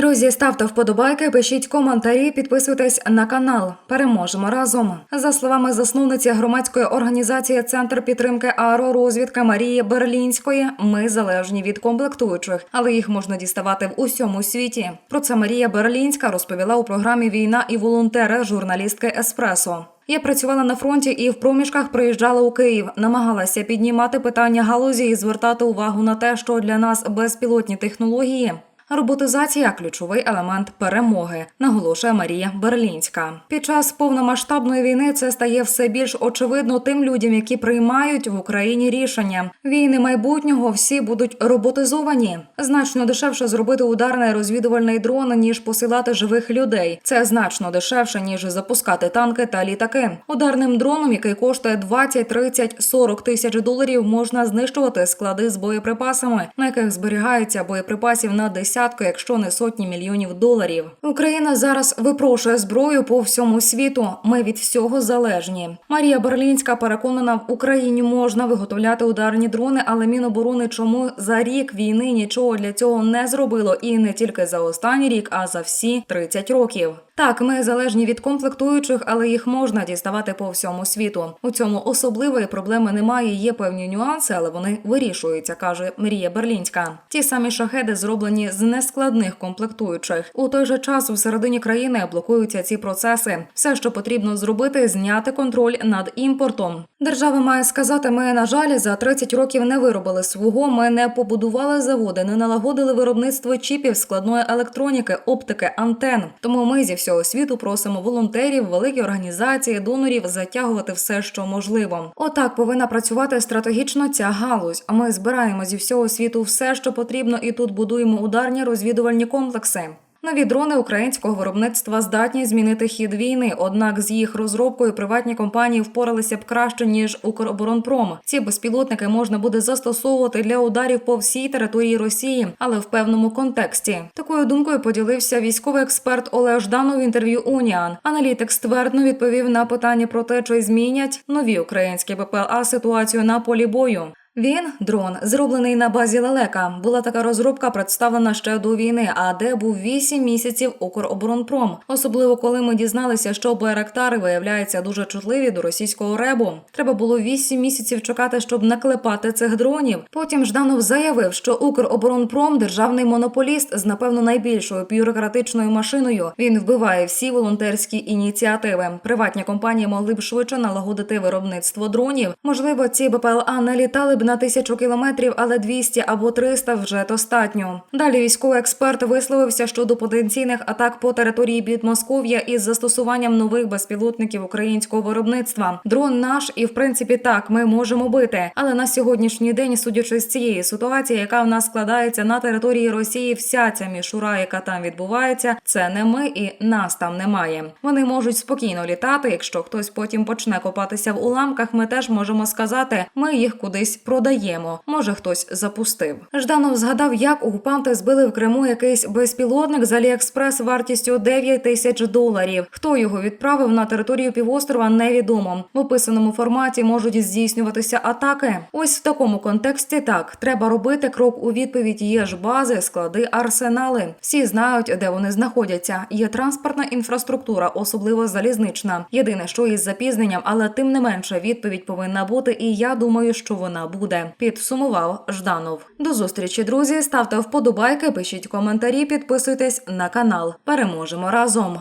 Друзі, ставте вподобайки, пишіть коментарі, підписуйтесь на канал. Переможемо разом. За словами засновниці громадської організації Центр підтримки аеророзвідки Марії Берлінської, ми залежні від комплектуючих, але їх можна діставати в усьому світі. Про це Марія Берлінська розповіла у програмі Війна і волонтери журналістки Еспресо. Я працювала на фронті і в проміжках приїжджала у Київ, намагалася піднімати питання галузі і звертати увагу на те, що для нас безпілотні технології. Роботизація ключовий елемент перемоги, наголошує Марія Берлінська. Під час повномасштабної війни це стає все більш очевидно тим людям, які приймають в Україні рішення. Війни майбутнього всі будуть роботизовані. Значно дешевше зробити ударний розвідувальний дрон, ніж посилати живих людей. Це значно дешевше, ніж запускати танки та літаки. Ударним дроном, який коштує 20, 30, 40 тисяч доларів, можна знищувати склади з боєприпасами, на яких зберігається боєприпасів на десятки, якщо не сотні мільйонів доларів. Україна зараз випрошує зброю по всьому світу. Ми від всього залежні. Марія Берлінська переконана, в Україні можна виготовляти ударні дрони, але Міноборони чому за рік війни нічого для цього не зробило, і не тільки за останній рік, а за всі 30 років. Так, ми залежні від комплектуючих, але їх можна діставати по всьому світу. У цьому особливої проблеми немає. Є певні нюанси, але вони вирішуються, каже Мрія Берлінська. Ті самі шахеди зроблені з нескладних комплектуючих. У той же час у середині країни блокуються ці процеси. Все, що потрібно зробити, зняти контроль над імпортом. Держава має сказати: ми на жаль за 30 років не виробили свого. Ми не побудували заводи, не налагодили виробництво чіпів, складної електроніки, оптики, антен. Тому ми зі всього світу просимо волонтерів, великі організації, донорів затягувати все, що можливо. Отак повинна працювати стратегічно ця галузь. А ми збираємо зі всього світу все, що потрібно, і тут будуємо ударні розвідувальні комплекси. Нові дрони українського виробництва здатні змінити хід війни. Однак з їх розробкою приватні компанії впоралися б краще ніж Укроборонпром. Ці безпілотники можна буде застосовувати для ударів по всій території Росії, але в певному контексті. Такою думкою поділився військовий експерт Олег Жданов в інтерв'ю Уніан. Аналітик ствердно відповів на питання про те, чи змінять нові українські БПЛА ситуацію на полі бою. Він дрон, зроблений на базі лелека. Була така розробка, представлена ще до війни. А де був 8 місяців Укроборонпром. Особливо коли ми дізналися, що байрактари виявляються дуже чутливі до російського ребу. Треба було 8 місяців чекати, щоб наклепати цих дронів. Потім Жданов заявив, що Укроборонпром державний монополіст з напевно найбільшою бюрократичною машиною. Він вбиває всі волонтерські ініціативи. Приватні компанії могли б швидше налагодити виробництво дронів. Можливо, ці БПЛА не літали б на тисячу кілометрів, але 200 або 300 вже достатньо. Далі військовий експерт висловився щодо потенційних атак по території Підмосков'я із застосуванням нових безпілотників українського виробництва. Дрон наш, і в принципі так ми можемо бити. Але на сьогоднішній день, судячи з цієї ситуації, яка в нас складається на території Росії, вся ця мішура, яка там відбувається, це не ми і нас там немає. Вони можуть спокійно літати. Якщо хтось потім почне копатися в уламках, ми теж можемо сказати, ми їх кудись продаємо. Може, хтось запустив. Жданов згадав, як окупанти збили в Криму якийсь безпілотник з Аліекспрес вартістю 9 тисяч доларів. Хто його відправив на територію півострова, невідомо. В описаному форматі можуть здійснюватися атаки. Ось в такому контексті так треба робити крок у відповідь. Є ж бази, склади, арсенали. Всі знають, де вони знаходяться. Є транспортна інфраструктура, особливо залізнична. Єдине, що із запізненням, але тим не менше відповідь повинна бути. І я думаю, що вона буде. Підсумував Жданов. До зустрічі, друзі. Ставте вподобайки, пишіть коментарі, підписуйтесь на канал. Переможемо разом.